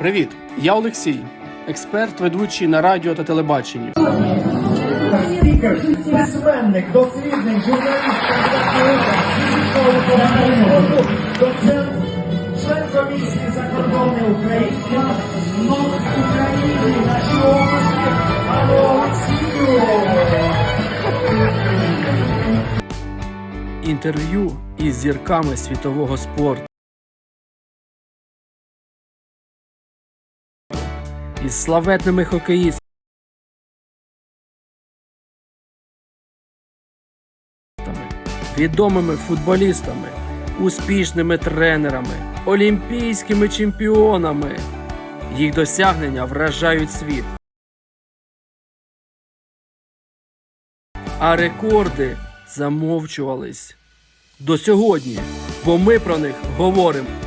Привіт, я Олексій, експерт, ведучий на радіо та телебаченні. Спікер, письменник, дослідник, журналіст, доцент, член комісії закордонне українська, НОК України, наші області, Олексію! Інтерв'ю із зірками світового спорту. Із славетними хокеїстами. Відомими футболістами, успішними тренерами, олімпійськими чемпіонами. Їх досягнення вражають світ. А рекорди замовчувались до сьогодні, бо ми про них говоримо